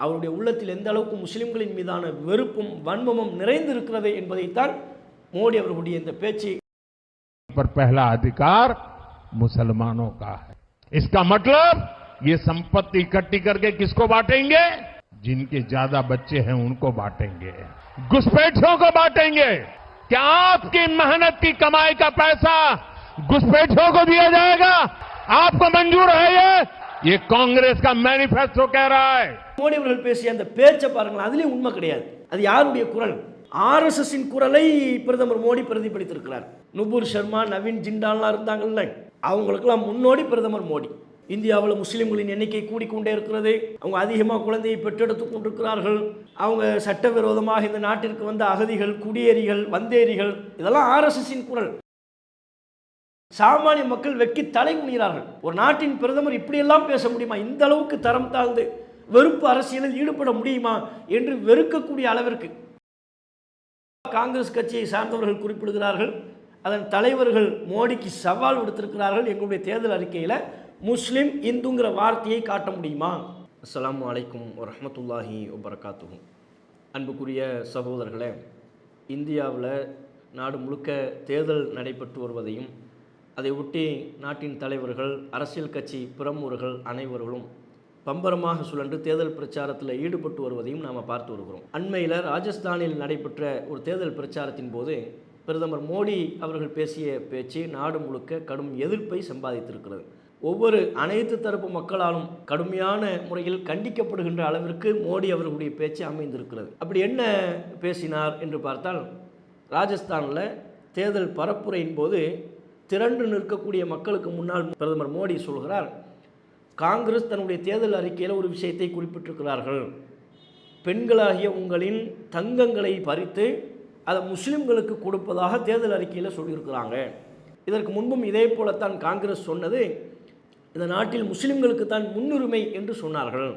அவருடைய உள்ளத்தில் எந்த அளவுக்கு முஸ்லிம்களின் மீதான வெறுப்பும் வன்மமும் நிறைந்திருக்கிறது என்பதைத்தான் மோடி அவர்களுடைய இந்த பேச்சு पर पहला अधिकार मुसलमानों का है इसका मतलब ये संपत्ति इकट्ठी करके किसको बांटेंगे जिनके ज्यादा बच्चे हैं उनको बांटेंगे घुसपैठियों को बांटेंगे क्या आपकी मेहनत की कमाई का पैसा घुसपैठियों को दिया जाएगा आपको मंजूर है ये ये कांग्रेस का मैनिफेस्टो कह रहा है மோடி அவர்கள் பேசிய அந்த பேச்சை பாருங்களேன் அதுலேயும் உண்மை கிடையாது அது யாருடைய குரல் ஆர்எஸ்எஸ்ஸின் குரலை பிரதமர் மோடி பிரதிபலித்திருக்கிறார் நுபுர் சர்மா நவீன் ஜிண்டான்லாம் இருந்தாங்கல்ல அவங்களுக்கெல்லாம் முன்னோடி பிரதமர் மோடி இந்தியாவில் முஸ்லீம்களின் எண்ணிக்கை கூடிக்கொண்டே இருக்கிறது அவங்க அதிகமாக குழந்தையை பெற்றெடுத்து கொண்டிருக்கிறார்கள் அவங்க சட்டவிரோதமாக இந்த நாட்டிற்கு வந்த அகதிகள் குடியேறிகள் வந்தேரிகள் இதெல்லாம் ஆர்எஸ்எஸ்ஸின் குரல் சாமானிய மக்கள் வெக்கி தலை குனிகிறார்கள். ஒரு நாட்டின் பிரதமர் இப்படியெல்லாம் பேச முடியுமா? இந்த அளவுக்கு தரம் தாழ்ந்து வெறுப்பு அரசியலில் ஈடுபட முடியுமா? என்று வெறுக்கக்கூடிய அளவிற்கு காங்கிரஸ் கட்சியை சார்ந்தவர்கள் குறிப்பிடுகிறார்கள். அதன் தலைவர்கள் மோடிக்கு சவால் விடுத்திருக்கிறார்கள். எங்களுடைய தேர்தல் அறிக்கையில் முஸ்லீம் இந்துங்கிற வார்த்தையை காட்ட முடியுமா? அஸ்லாம் வலைக்கும் வரமத்துல்லாஹி வபரகாத்துகும் அன்புக்குரிய சகோதரர்களே இந்தியாவில் நாடு முழுக்க தேர்தல் நடைபெற்று வருவதையும் அதை ஒட்டி நாட்டின் தலைவர்கள் அரசியல் கட்சி பிரமுகர்கள் அனைவர்களும் பம்பரமாக சுழன்று தேர்தல் பிரச்சாரத்தில் ஈடுபட்டு வருவதையும் நாம் பார்த்து வருகிறோம். அண்மையில் ராஜஸ்தானில் நடைபெற்ற ஒரு தேர்தல் பிரச்சாரத்தின் போது பிரதமர் மோடி அவர்கள் பேசிய பேச்சு நாடு முழுக்க கடும் எதிர்ப்பை சம்பாதித்திருக்கிறது. ஒவ்வொரு அனைத்து தரப்பு மக்களாலும் கடுமையான முறையில் கண்டிக்கப்படுகின்ற அளவிற்கு மோடி அவர்களுடைய பேச்சு அமைந்திருக்கிறது. அப்படி என்ன பேசினார் என்று பார்த்தால் ராஜஸ்தானில் தேர்தல் பரப்புரையின் போது திரண்டு நிற்கக்கூடிய மக்களுக்கு முன்னால் பிரதமர் மோடி சொல்கிறார் காங்கிரஸ் தன்னுடைய தேர்தல் அறிக்கையில் ஒரு விஷயத்தை குறிப்பிட்டிருக்கிறார்கள். பெண்களாகிய உங்களின் தங்கங்களை பறித்து அதை முஸ்லிம்களுக்கு கொடுப்பதாக தேர்தல் அறிக்கையில் சொல்லியிருக்கிறாங்க. இதற்கு முன்பும் இதே போலத்தான் காங்கிரஸ் சொன்னது இந்த நாட்டில் முஸ்லிம்களுக்கு தான் முன்னுரிமை என்று சொன்னார்கள்.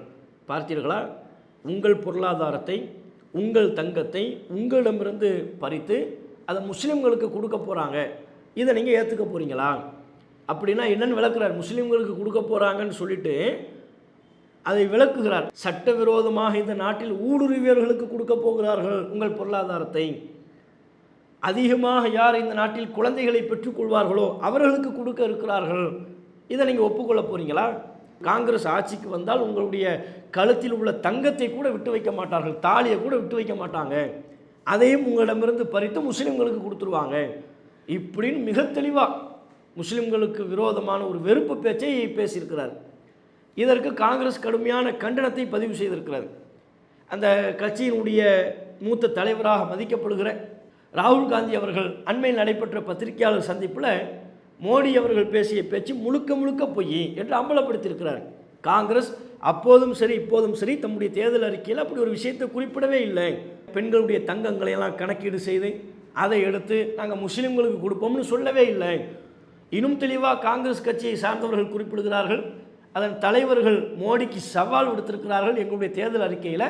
பார்த்தீர்களா? உங்கள் பொருளாதாரத்தை உங்கள் தங்கத்தை உங்களிடமிருந்து பறித்து அதை முஸ்லிம்களுக்கு கொடுக்க போகிறாங்க இதை நீங்கள் ஏற்றுக்க போகிறீங்களா அப்படின்னா என்னென்னு விளக்குறார். முஸ்லீம்களுக்கு கொடுக்க போகிறாங்கன்னு சொல்லிட்டு அதை விளக்குகிறார். சட்டவிரோதமாக இந்த நாட்டில் ஊடுருவியவர்களுக்கு கொடுக்க போகிறார்கள் உங்கள் பொருளாதாரத்தை. அதிகமாக யார் இந்த நாட்டில் குழந்தைகளை பெற்றுக்கொள்வார்களோ அவர்களுக்கு கொடுக்க இருக்கிறார்கள். இதை நீங்கள் ஒப்புக்கொள்ள போகிறீங்களா காங்கிரஸ் ஆட்சிக்கு வந்தால் உங்களுடைய கழுத்தில் உள்ள தங்கத்தை கூட விட்டு வைக்க மாட்டார்கள். தாலியை கூட விட்டு வைக்க மாட்டாங்க. அதையும் உங்களிடமிருந்து பறித்து முஸ்லீம்களுக்கு கொடுத்துருவாங்க. இப்படின்னு மிக தெளிவாக முஸ்லிம்களுக்கு விரோதமான ஒரு வெறுப்பு பேச்சை பேசியிருக்கிறார். இதற்கு காங்கிரஸ் கடுமையான கண்டனத்தை பதிவு செய்திருக்கிறது. அந்த கட்சியினுடைய மூத்த தலைவராக மதிக்கப்படுகிற ராகுல் காந்தி அவர்கள் அண்மையில் நடைபெற்ற பத்திரிகையாளர் சந்திப்பில் மோடி அவர்கள் பேசிய பேச்சு முழுக்க முழுக்க பொய் என்று அம்பலப்படுத்தியிருக்கிறார். காங்கிரஸ் அப்போதும் சரி இப்போதும் சரி தம்முடைய தேர்தல் அறிக்கையில் அப்படி ஒரு விஷயத்தை குறிப்பிடவே இல்லை. பெண்களுடைய தங்கங்களை எல்லாம் கணக்கீடு செய்து அதை எடுத்து நாங்கள் முஸ்லீம்களுக்கு கொடுப்போம்னு சொல்லவே இல்லை. இன்னும் தெளிவாக காங்கிரஸ் கட்சியை சார்ந்தவர்கள் குறிப்பிடுகிறார்கள். அதன் தலைவர்கள் மோடிக்கு சவால் விடுத்திருக்கிறார்கள் எங்களுடைய தேர்தல் அறிக்கையில்.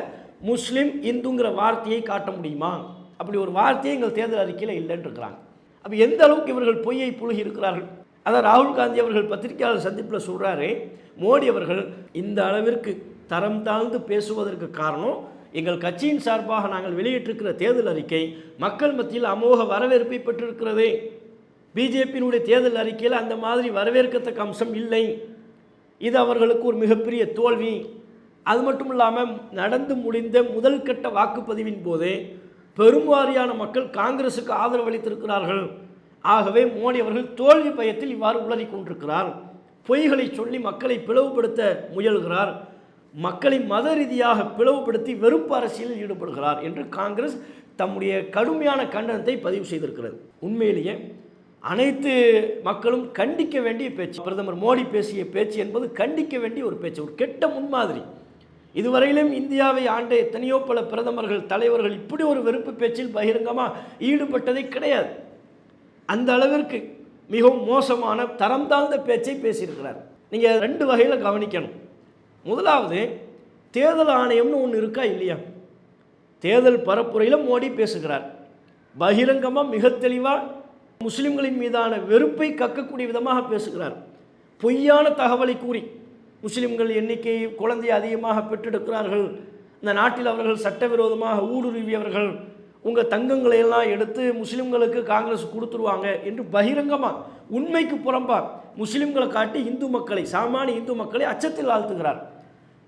முஸ்லீம் இந்துங்கிற வார்த்தையை காட்ட முடியுமா? அப்படி ஒரு வார்த்தையை எங்கள் தேர்தல் அறிக்கையில் இல்லைன்றிருக்கிறாங்க. அப்போ எந்த அளவுக்கு இவர்கள் பொய்யை புழுகி இருக்கிறார்கள்? அதான் ராகுல் காந்தி அவர்கள் பத்திரிகையாளர் சந்திப்பில் சொல்கிறாரு மோடி அவர்கள் இந்த அளவிற்கு தரம் தாழ்ந்து பேசுவதற்கு காரணம் எங்கள் கட்சியின் சார்பாக நாங்கள் வெளியிட்டிருக்கிற தேர்தல் அறிக்கை மக்கள் மத்தியில் அமோக வரவேற்பை பெற்றிருக்கிறது. பிஜேபியினுடைய தேர்தல் அறிக்கையில் அந்த மாதிரி வரவேற்கத்தக்க அம்சம் இல்லை. இது அவர்களுக்கு ஒரு மிகப்பெரிய தோல்வி. அது மட்டும் இல்லாமல் நடந்து முடிந்த முதல் கட்ட வாக்குப்பதிவின் போது பெரும்வாரியான மக்கள் காங்கிரசுக்கு ஆதரவு அளித்திருக்கிறார்கள். ஆகவே மோடி அவர்கள் தோல்வி பயத்தில் இவ்வாறு உளறி கொண்டிருக்கிறார் பொய்களை சொல்லி மக்களை பிளவுபடுத்த முயல்கிறார். மக்களை மத ரீதியாக பிளவுபடுத்தி வெறுப்பு அரசியலில் ஈடுபடுகிறார் என்று காங்கிரஸ் தம்முடைய கடுமையான கண்டனத்தை பதிவு செய்திருக்கிறது. உண்மையிலேயே அனைத்து மக்களும் கண்டிக்க வேண்டிய பேச்சு. பிரதமர் மோடி பேசிய பேச்சு என்பது கண்டிக்க வேண்டிய ஒரு பேச்சு ஒரு கெட்ட முன்மாதிரி. இதுவரையிலும் இந்தியாவை ஆண்ட எத்தனையோ பல பிரதமர்கள் தலைவர்கள் இப்படி ஒரு வெறுப்பு பேச்சில் பகிரங்கமாக ஈடுபட்டதே கிடையாது. அந்த அளவிற்கு மிகவும் மோசமான தரம் தாழ்ந்த பேச்சை பேசியிருக்கிறார். நீங்கள் ரெண்டு வகையில் கவனிக்கணும். முதலாவது தேர்தல் ஆணையம்னு ஒன்று இருக்கா இல்லையா? தேர்தல் பரப்புரையில் மோடி பேசுகிறார். பகிரங்கமாக மிக தெளிவாக முஸ்லீம்களின் மீதான வெறுப்பை கக்கக்கூடிய விதமாக பேசுகிறார். பொய்யான தகவலை கூறி முஸ்லீம்கள் எண்ணிக்கை குழந்தை அதிகமாக பெற்றெடுக்கிறார்கள். இந்த நாட்டில் அவர்கள் சட்டவிரோதமாக ஊடுருவியவர்கள். உங்கள் தங்கங்களை எல்லாம் எடுத்து முஸ்லிம்களுக்கு காங்கிரஸ் கொடுத்துருவாங்க என்று பகிரங்கமாக உண்மைக்கு புறம்பாக முஸ்லீம்களை காட்டி இந்து மக்களை சாமானிய இந்து மக்களை அச்சத்தில் ஆழ்த்துகிறார்.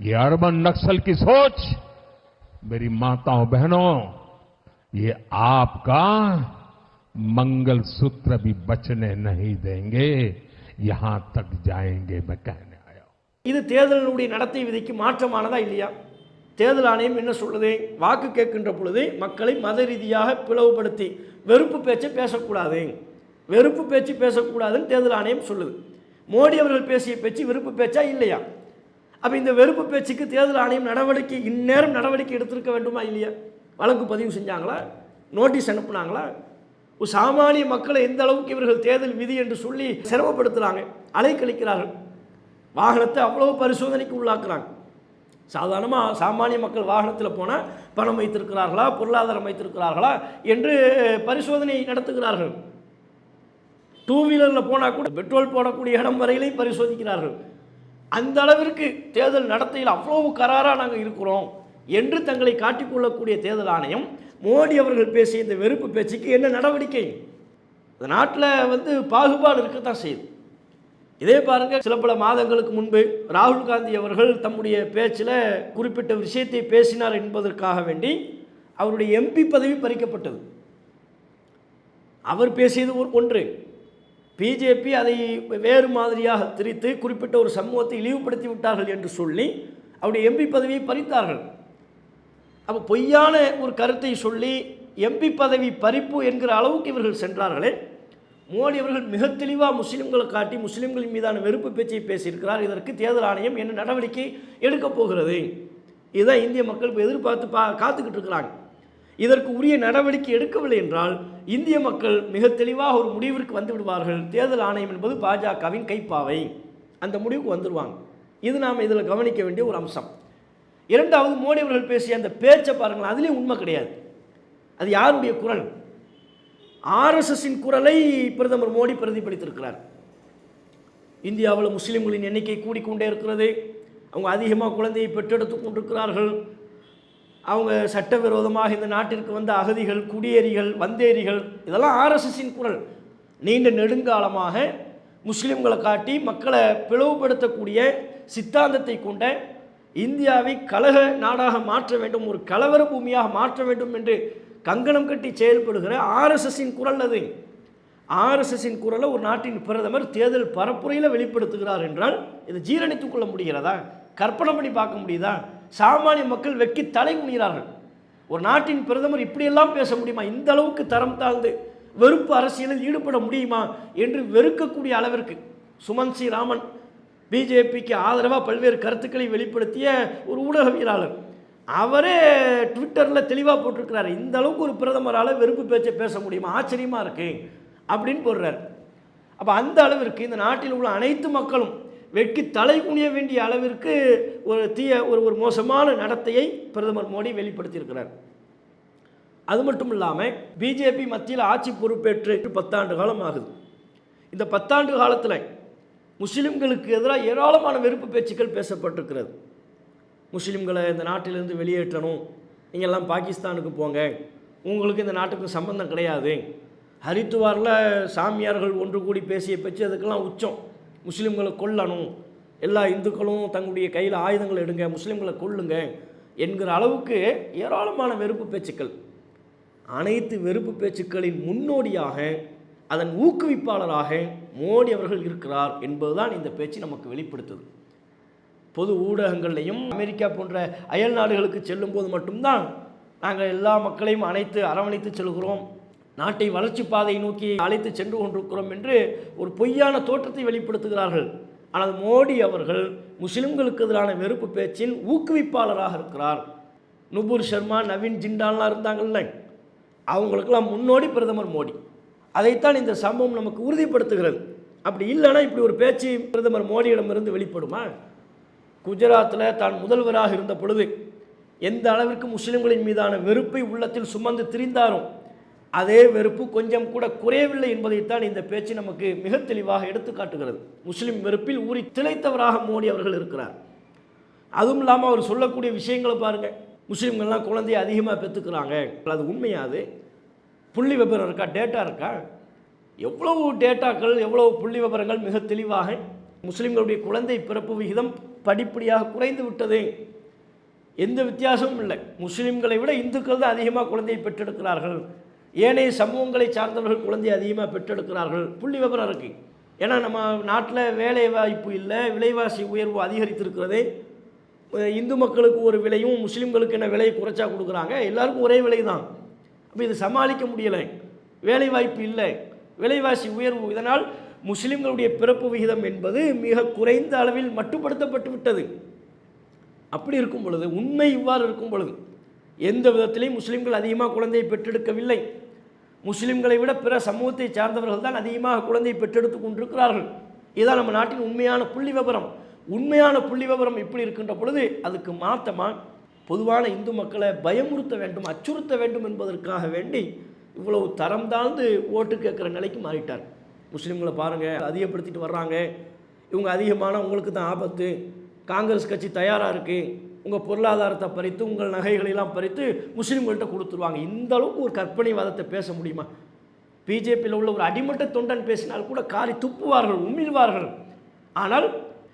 ये अर्बन नक्सल की सोच मेरी माताओं बहनों ये आपका मंगल सूत्र भी बचने नहीं देंगे यहां तक जाएंगे मैं कहने आया हूं இது தேர்தலினுடைய நடத்தை விதிக்கு மாற்றமானதா இல்லையா தேர்தல் ஆணையம் என்ன சொல்லுது வாக்கு கேட்கின்ற பொழுது மக்களை மத ரீதியாக பிளவுபடுத்தி வெறுப்பு பேச்சை பேசக்கூடாது வெறுப்பு பேச்சு பேசக்கூடாதுன்னு தேர்தல் ஆணையம் சொல்லுது மோடி அவர்கள் பேசிய பேச்சு வெறுப்பு பேச்சா இல்லையா அப்போ இந்த வெறுப்பு பேச்சுக்கு தேர்தல் ஆணையம் நடவடிக்கை இந்நேரம் நடவடிக்கை எடுத்திருக்க வேண்டுமா இல்லையா? வழக்கு பதிவு செஞ்சாங்களா? நோட்டீஸ் அனுப்புனாங்களா? ஒரு சாமானிய மக்களை எந்த அளவுக்கு இவர்கள் தேர்தல் விதி என்று சொல்லி சிரமப்படுத்துகிறாங்க அலைக்கழிக்கிறார்கள். வாகனத்தை அவ்வளவு பரிசோதனைக்கு உள்ளாக்குறாங்க. சாதாரணமாக சாமானிய மக்கள் வாகனத்தில் போனால் பணம் வைத்திருக்கிறார்களா பொருளாதாரம் வைத்திருக்கிறார்களா என்று பரிசோதனை நடத்துகிறார்கள். டூ வீலரில் போனால் கூட பெட்ரோல் போடக்கூடிய இடம் வரையிலையும் பரிசோதிக்கிறார்கள். அந்த அளவிற்கு தேர்தல் நடத்தையில் அவ்வளவு கராராக நாங்கள் இருக்கிறோம் என்று தங்களை காட்டிக்கொள்ளக்கூடிய தேர்தல் ஆணையம் மோடி அவர்கள் பேசிய இந்த வெறுப்பு பேச்சுக்கு என்ன நடவடிக்கை? இந்த நாட்டில் வந்து பாகுபாடு இருக்கத்தான் செய்யுது. இதே பாருங்கள் சில பல மாதங்களுக்கு முன்பு ராகுல் காந்தி அவர்கள் தம்முடைய பேச்சில் குறிப்பிட்ட விஷயத்தை பேசினார் என்பதற்காக வேண்டி அவருடைய எம்பி பதவி பறிக்கப்பட்டது. அவர் பேசியது ஒரு ஒன்று. பிஜேபி அதை வேறு மாதிரியாக திரித்து குறிப்பிட்ட ஒரு சமூகத்தை இழிவுபடுத்தி விட்டார்கள் என்று சொல்லி அவருடைய எம்பி பதவியை பறித்தார்கள். அப்போ பொய்யான ஒரு கருத்தை சொல்லி எம்பி பதவி பறிப்பு என்கிற அளவுக்கு இவர்கள் சென்றார்களே. மோடி அவர்கள் மிக தெளிவாக முஸ்லீம்களை காட்டி முஸ்லீம்களின் மீதான வெறுப்பு பேச்சை பேசியிருக்கிறார். இதற்கு தேர்தல் ஆணையம் என்ன நடவடிக்கை எடுக்கப் போகிறது? இதுதான் இந்திய மக்கள் இப்போ எதிர்பார்த்து பா காத்துக்கிட்டு இருக்கிறாங்க. இதற்கு உரிய நடவடிக்கை எடுக்கவில்லை என்றால் இந்திய மக்கள் மிக தெளிவாக ஒரு முடிவிற்கு வந்து விடுவார்கள். தேர்தல் ஆணையம் என்பது பாஜகவின் கைப்பாவை. அந்த முடிவுக்கு வந்துடுவாங்க இது நாம் இதில் கவனிக்க வேண்டிய ஒரு அம்சம். இரண்டாவது மோடி அவர்கள் பேசிய அந்த பேச்சை பாருங்கள் அதுலேயும் உண்மை கிடையாது. அது யாருடைய குரல்? ஆர்எஸ்எஸின் குரலை பிரதமர் மோடி பிரதிபலித்திருக்கிறார். இந்தியாவில் முஸ்லீம்களின் எண்ணிக்கை கூடிக்கொண்டே இருக்கிறது. அவங்க அதிகமாக குழந்தையை பெற்றெடுத்து கொண்டிருக்கிறார்கள். அவங்க சட்டவிரோதமாக இந்த நாட்டிற்கு வந்த அகதிகள் குடியேறிகள் வந்தேரிகள் இதெல்லாம் ஆர்எஸ்எஸின் குரல். நீண்ட நெடுங்காலமாக முஸ்லீம்களை காட்டி மக்களை பிளவுபடுத்தக்கூடிய சித்தாந்தத்தை கொண்ட இந்தியாவை கலக நாடாக மாற்ற வேண்டும் ஒரு கலவர பூமியாக மாற்ற வேண்டும் என்று கங்கணம் கட்டி செயல்படுகிற ஆர்எஸ்எஸின் குரல் அது. ஆர்எஸ்எஸின் குரலை ஒரு நாட்டின் பிரதமர் தேர்தல் பரப்புரையில் வெளிப்படுத்துகிறார் என்றால் இதை ஜீரணித்துக் கொள்ள முடிகிறதா? கற்பனை பண்ணி பார்க்க முடியுதா? சாமானிய மக்கள் வெக்கி தலை குனிகிறார்கள் ஒரு நாட்டின் பிரதமர் இப்படியெல்லாம் பேச முடியுமா? இந்த அளவுக்கு தரம் தாழ்ந்து வெறுப்பு அரசியலில் ஈடுபட முடியுமா? என்று வெறுக்கக்கூடிய அளவிற்கு சுமன் சி. ராமன் பிஜேபிக்கு ஆதரவாக பல்வேறு கருத்துக்களை வெளிப்படுத்திய ஒரு ஊடகவியலாளர் அவரே ட்விட்டரில் தெளிவாக போட்டிருக்கிறாரு. இந்த அளவுக்கு ஒரு பிரதமரால் வெறுப்பு பேச்சை பேச முடியுமா? ஆச்சரியமாக இருக்கு. அப்படின்னு போடுறார். அப்போ அந்த அளவிற்கு இந்த நாட்டில் உள்ள அனைத்து மக்களும் வெட்கி தலை குனிய வேண்டிய அளவிற்கு ஒரு தீய ஒரு ஒரு மோசமான நடத்தையை பிரதமர் மோடி வெளிப்படுத்தியிருக்கிறார். அது மட்டும் இல்லாமல் பிஜேபி மத்தியில் ஆட்சி பொறுப்பேற்று பத்தாண்டு காலம் ஆகுது. இந்த பத்தாண்டு காலத்தில் முஸ்லிம்களுக்கு எதிராக ஏராளமான வெறுப்பு பேச்சுக்கள் பேசப்பட்டிருக்கிறது. முஸ்லிம்களை இந்த நாட்டிலிருந்து வெளியேற்றணும் நீங்கள்லாம் பாகிஸ்தானுக்கு போங்க உங்களுக்கு இந்த நாட்டுக்கு சம்பந்தம் கிடையாது. ஹரித்துவாரில் சாமியார்கள் ஒன்று கூடி பேசிய பேச்சு அதுக்கெல்லாம் உச்சம். முஸ்லீம்களை கொல்லணும். எல்லா இந்துக்களும் தங்களுடைய கையில் ஆயுதங்கள் எடுங்க முஸ்லீம்களை கொல்லுங்க என்கிற அளவுக்கு ஏராளமான வெறுப்பு பேச்சுக்கள். அனைத்து வெறுப்பு பேச்சுக்களின் முன்னோடியாக அதன் ஊக்குவிப்பாளராக மோடி அவர்கள் இருக்கிறார் என்பதுதான் இந்த பேச்சு நமக்கு வெளிப்படுத்துது. பொது ஊடகங்கள்லையும் அமெரிக்கா போன்ற அயல் நாடுகளுக்கு செல்லும்போது மட்டும்தான் நாங்கள் எல்லா மக்களையும் அனைத்து அரவணைத்து செல்கிறோம். நாட்டை வளர்ச்சி பாதையை நோக்கி அழைத்து சென்று கொண்டிருக்கிறோம் என்று ஒரு பொய்யான தோற்றத்தை வெளிப்படுத்துகிறார்கள். ஆனால் மோடி அவர்கள் முஸ்லிம்களுக்கு எதிரான வெறுப்பு பேச்சின் ஊக்குவிப்பாளராக இருக்கிறார். நுபுர் சர்மா நவீன் ஜிண்டால்லாம் இருந்தாங்கல்ல. அவங்களுக்கெல்லாம் முன்னோடி பிரதமர் மோடி. அதைத்தான் இந்த சம்பவம் நமக்கு உறுதிப்படுத்துகிறது. அப்படி இல்லைன்னா இப்படி ஒரு பேச்சு பிரதமர் மோடியிடமிருந்து வெளிப்படுமா? குஜராத்தில் தான் முதல்வராக இருந்த பொழுது எந்த அளவிற்கு முஸ்லிம்களின் மீதான வெறுப்பை உள்ளத்தில் சுமந்து திரிந்தாரோ அதே வெறுப்பு கொஞ்சம் கூட குறையவில்லை என்பதைத்தான் இந்த பேச்சு நமக்கு மிக தெளிவாக எடுத்து காட்டுகிறது. முஸ்லீம் வெறுப்பில் ஊறி திளைத்தவராக மோடி அவர்கள் இருக்கிறார். அதுவும் இல்லாமல் அவர் சொல்லக்கூடிய விஷயங்களை பாருங்கள் முஸ்லீம்கள்லாம் குழந்தைய அதிகமாக பெற்றுக்கிறாங்க அது உண்மையாது. புள்ளி விபரம் இருக்கா? டேட்டா இருக்கா? எவ்வளவு டேட்டாக்கள் எவ்வளவு புள்ளி விபரங்கள் மிக தெளிவாக முஸ்லீம்களுடைய குழந்தை பிறப்பு விகிதம் படிப்படியாக குறைந்து விட்டது. எந்த வித்தியாசமும் இல்லை. முஸ்லீம்களை விட இந்துக்கள் தான் அதிகமாக குழந்தையை பெற்றெடுக்கிறார்கள். ஏனைய சமூகங்களை சார்ந்தவர்கள் குழந்தையை அதிகமாக பெற்றெடுக்கிறார்கள். புள்ளி விவரம் இருக்குது ஏன்னா நம்ம நாட்டில் வேலை வாய்ப்பு இல்லை விலைவாசி உயர்வு அதிகரித்திருக்கிறது இந்து மக்களுக்கு ஒரு விலையும் முஸ்லீம்களுக்கு என்ன விலையை குறைச்சா கொடுக்குறாங்க? எல்லாருக்கும் ஒரே விலை தான் அப்போ இது சமாளிக்க முடியலை. வேலை வாய்ப்பு இல்லை. விலைவாசி உயர்வு. இதனால் முஸ்லீம்களுடைய பிறப்பு விகிதம் என்பது மிக குறைந்த அளவில் மட்டுப்படுத்தப்பட்டு விட்டது. அப்படி இருக்கும் பொழுது உண்மை இவ்வாறு இருக்கும் பொழுது எந்த விதத்திலையும் முஸ்லீம்கள் அதிகமாக குழந்தையை பெற்றெடுக்கவில்லை. முஸ்லீம்களை விட பிற சமூகத்தை சார்ந்தவர்கள் தான் அதிகமாக குழந்தையை பெற்றெடுத்து கொண்டிருக்கிறார்கள். இதுதான் நம்ம நாட்டின் உண்மையான புள்ளி விவரம். உண்மையான புள்ளி விவரம் இப்படி இருக்கின்ற பொழுது அதுக்கு மாற்றமாக பொதுவான இந்து மக்களை பயமுறுத்த வேண்டும் அச்சுறுத்த வேண்டும் என்பதற்காக வேண்டி இவ்வளவு தரம் தாழ்ந்து ஓட்டு கேட்குற நிலைக்கு மாறிட்டார். முஸ்லீம்களை பாருங்கள் அதிகப்படுத்திட்டு வர்றாங்க. இவங்க அதிகமான உங்களுக்கு தான் ஆபத்து. காங்கிரஸ் கட்சி தயாராக இருக்குது உங்கள் பொருளாதாரத்தை பறித்து உங்கள் நகைகளெல்லாம் பறித்து முஸ்லீம்கள்கிட்ட கொடுத்துருவாங்க. இந்த அளவுக்கு ஒரு கற்பனைவாதத்தை பேச முடியுமா? பிஜேபியில் உள்ள ஒரு அடிமட்ட தொண்டன் பேசினால் கூட காரி துப்புவார்கள் உமிழ்வார்கள். ஆனால்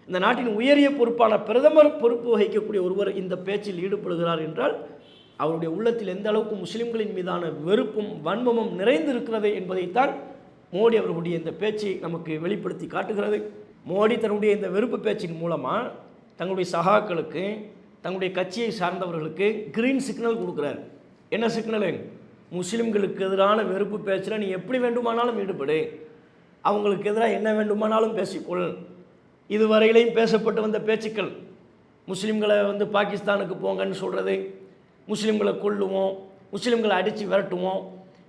இந்த நாட்டின் உயரிய பொறுப்பான பிரதமர் பொறுப்பு வகிக்கக்கூடிய ஒருவர் இந்த பேச்சில் ஈடுபடுகிறார் என்றால் அவருடைய உள்ளத்தில் எந்த அளவுக்கு முஸ்லீம்களின் மீதான வெறுப்பும் வன்மமும் நிறைந்திருக்கிறது என்பதைத்தான் மோடி அவர்களுடைய இந்த பேச்சு நமக்கு வெளிப்படுத்தி காட்டுகிறது. மோடி தன்னுடைய இந்த வெறுப்பு பேச்சின் மூலமாக தங்களுடைய சகாக்களுக்கு தங்களுடைய கட்சியை சார்ந்தவர்களுக்கு கிரீன் சிக்னல் கொடுக்குறாரு. என்ன சிக்னலு முஸ்லீம்களுக்கு எதிரான வெறுப்பு பேச்சில் நீ எப்படி வேண்டுமானாலும் ஈடுபடு. அவங்களுக்கு எதிராக என்ன வேண்டுமானாலும் பேசிக்கொள். இதுவரையிலையும் பேசப்பட்டு வந்த பேச்சுக்கள் முஸ்லீம்களை வந்து பாகிஸ்தானுக்கு போங்கன்னு சொல்கிறது முஸ்லீம்களை கொல்லுவோம் முஸ்லீம்களை அடித்து விரட்டுவோம்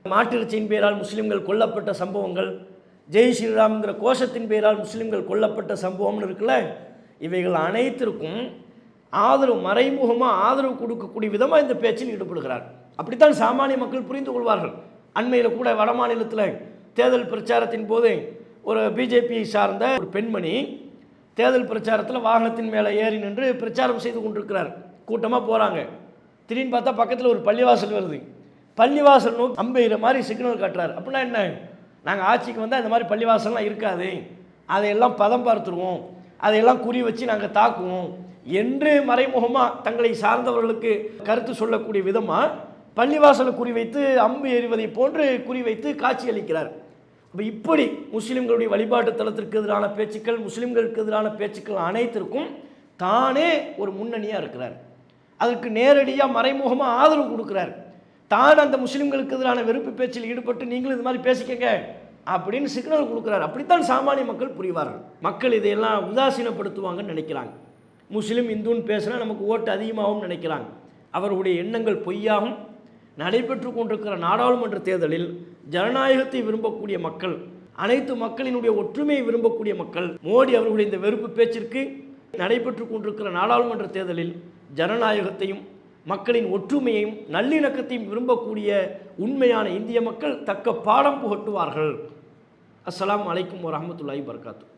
மாட்டிறைச்சியின் பெயரால் முஸ்லீம்கள் கொல்லப்பட்ட சம்பவங்கள் ஜெய் ஸ்ரீராம்ங்கிற கோஷத்தின் பெயரால் முஸ்லீம்கள் கொல்லப்பட்ட சம்பவம்னு இருக்குல்ல இவைகள் அனைத்திற்கும் ஆதரவு மறைமுகமாக ஆதரவு கொடுக்கக்கூடிய விதமாக இந்த பேச்சில் ஈடுபடுகிறார். அப்படித்தான் சாமானிய மக்கள் புரிந்து கொள்வார்கள். அண்மையில் கூட வட மாநிலத்தில் தேர்தல் பிரச்சாரத்தின் போது ஒரு பிஜேபியை சார்ந்த ஒரு பெண்மணி தேர்தல் பிரச்சாரத்தில் வாகனத்தின் மேலே ஏறி நின்று பிரச்சாரம் செய்து கொண்டிருக்கிறார். கூட்டமாக போகிறாங்க திடீர்னு பார்த்தா பக்கத்தில் ஒரு பள்ளிவாசல் வருது. பள்ளிவாசல் நோக்கி அம்பெய்கிற மாதிரி சிக்னல் காட்டுறாரு. அப்படின்னா என்ன? நாங்கள் ஆட்சிக்கு வந்தால் இந்த மாதிரி பள்ளிவாசல்லாம் இருக்காது. அதையெல்லாம் பதம் பார்த்துருவோம். அதையெல்லாம் குறி வச்சு நாங்கள் தாக்குவோம். என்று மறைமுகமாக தங்களை சார்ந்தவர்களுக்கு கருத்து சொல்லக்கூடிய விதமாக பள்ளிவாசலை குறிவைத்து அம்பு எறிவதை போன்று குறிவைத்து காட்சியளிக்கிறார். அப்போ இப்படி முஸ்லீம்களுடைய வழிபாட்டு தலத்திற்கு எதிரான பேச்சுக்கள் முஸ்லீம்களுக்கு எதிரான பேச்சுக்கள் அனைத்திற்கும் தானே ஒரு முன்னணியாக இருக்கிறார். அதற்கு நேரடியாக மறைமுகமாக ஆதரவு கொடுக்குறார். தான் அந்த முஸ்லீம்களுக்கு எதிரான வெறுப்பு பேச்சில் ஈடுபட்டு நீங்களும் இது மாதிரி பேசிக்கங்க அப்படின்னு சிக்னல் கொடுக்குறாரு. அப்படித்தான் சாமானிய மக்கள் புரிவார்கள். மக்கள் இதையெல்லாம் உதாசீனப்படுத்துவாங்கன்னு நினைக்கிறாங்க. முஸ்லீம் இந்துன்னு பேசினா நமக்கு ஓட்டு அதிகமாகவும் நினைக்கிறாங்க. அவர்களுடைய எண்ணங்கள் பொய்யாகும். நடைபெற்று கொண்டிருக்கிற நாடாளுமன்ற தேர்தலில் ஜனநாயகத்தை விரும்பக்கூடிய மக்கள் அனைத்து மக்களினுடைய ஒற்றுமையை விரும்பக்கூடிய மக்கள் மோடி அவர்களுடைய இந்த வெறுப்பு பேச்சிற்கு நடைபெற்று கொண்டிருக்கிற நாடாளுமன்ற தேர்தலில் ஜனநாயகத்தையும் மக்களின் ஒற்றுமையையும் நல்லிணக்கத்தையும் விரும்பக்கூடிய உண்மையான இந்திய மக்கள் தக்க பாடம் புகட்டுவார்கள். அஸ்லாம் அலைக்கும் வரமத்துல்லாஹி வபரகாத்து.